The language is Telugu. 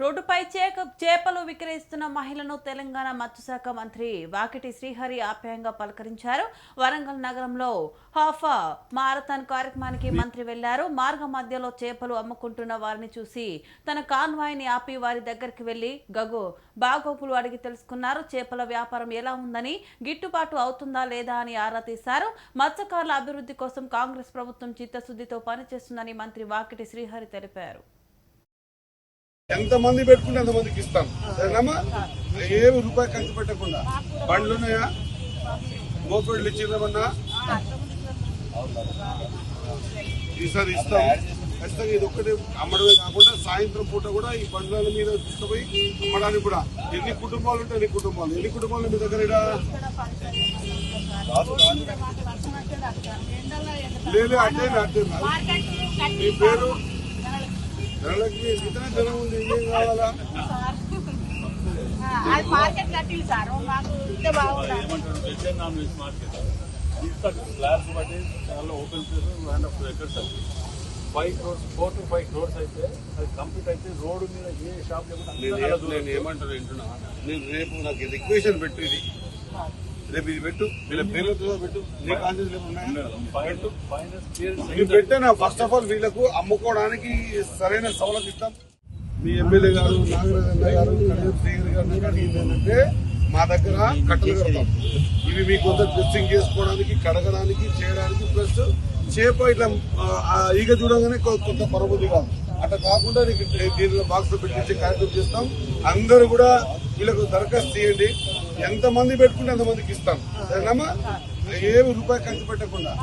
రోడ్డుపై చేక చేపలు విక్రయిస్తున్న మహిళను తెలంగాణ మత్స్యశాఖ మంత్రి వాకిటి శ్రీహరి ఆప్యాయంగా పలకరించారు. వరంగల్ నగరంలో హాఫ్ మారథాన్ కార్యక్రమానికి మంత్రి వెళ్ళారు. మార్గ మధ్యలో చేపలు అమ్ముకుంటున్న వారిని చూసి తన కాన్వాయ్ని ఆపి వారి దగ్గరికి వెళ్ళి గగు బాగోగులు అడిగి తెలుసుకున్నారు. చేపల వ్యాపారం ఎలా ఉందని గిట్టుబాటు అవుతుందా లేదా అని ఆరా తీశారు. మత్స్యకారుల అభివృద్ధి కోసం కాంగ్రెస్ ప్రభుత్వం చిత్తశుద్ధితో పనిచేస్తుందని మంత్రి వాకిటి శ్రీహరి తెలిపారు. ఎంత మంది పెట్టుకుంటే అంత మందికి ఇస్తాం. సరేనమ్మా? ఏమి రూపాయి ఖర్చు పెట్టకుండా. బండ్లు ఉన్నాయా? మోపెడ్లు ఇచ్చిందమన్నా ఈసారి ఇస్తాం. ఖచ్చితంగా ఇది ఒక్కటే అమ్మడమే కాకుండా సాయంత్రం పూట కూడా ఈ బండ్ల మీద తీసుకుపోయి అమ్మడానికి కూడా. ఎన్ని కుటుంబాలు ఉంటాయి ఎన్ని కుటుంబాలు? ఎన్ని కుటుంబాలు మీ దగ్గర లేదు అట్టే అట్టే మీ పేరు? ధరలక్ష్మి ఇతర ధనం ఉంది ఏం కావాలా అది మార్కెట్ కట్టింది సార్ మాకు ఇంతే బాగుండాలి ఏమంటారు veg and non veg market ఇంత స్లాబ్స్ బట్టి చాలా open place hand of acres అది five crores four to five crores అయితే అది కంప్లీట్ అయితే రోడ్డు మీద ఏ షాప్ నేను ఏ- నేను ఏమంటాను వింటున్నా నేను రేపు నాకు రిక్వేషన్ పెట్టు ఇది రేపు ఇది పెట్టు వీళ్ళ పేర్లతో పెట్టు నీ ఉన్నాయా? పెట్టు పెట్టాను ఫస్ట్ ఆఫ్ ఆల్ వీళ్ళకు అమ్ముకోవడానికి సరైన సవలతు ఇస్తాం. మీ ఎమ్మెల్యే గారు నాగరాజు అన్న గారు ఏంటంటే మా దగ్గర కట్టలు కడతాం. ఇవి మీకు కొంత డ్రెస్సింగ్ చేసుకోవడానికి కడగడానికి చేయడానికి ప్లస్ చేప ఇట్లా ఈగ చూడగానే కొంత పరబుద్ధి కాదు. అట్లా కాకుండా దీనిలో బాక్స్ పెట్టించే కార్యక్రమం చేస్తాం. అందరూ కూడా వీళ్ళకు దరఖాస్తు చేయండి. ఎంత మంది పెట్టుకుంటే అంత మందికి ఇస్తాం సరేనమ్మా? ఏమి రూపాయి ఖర్చు పెట్టకుండా.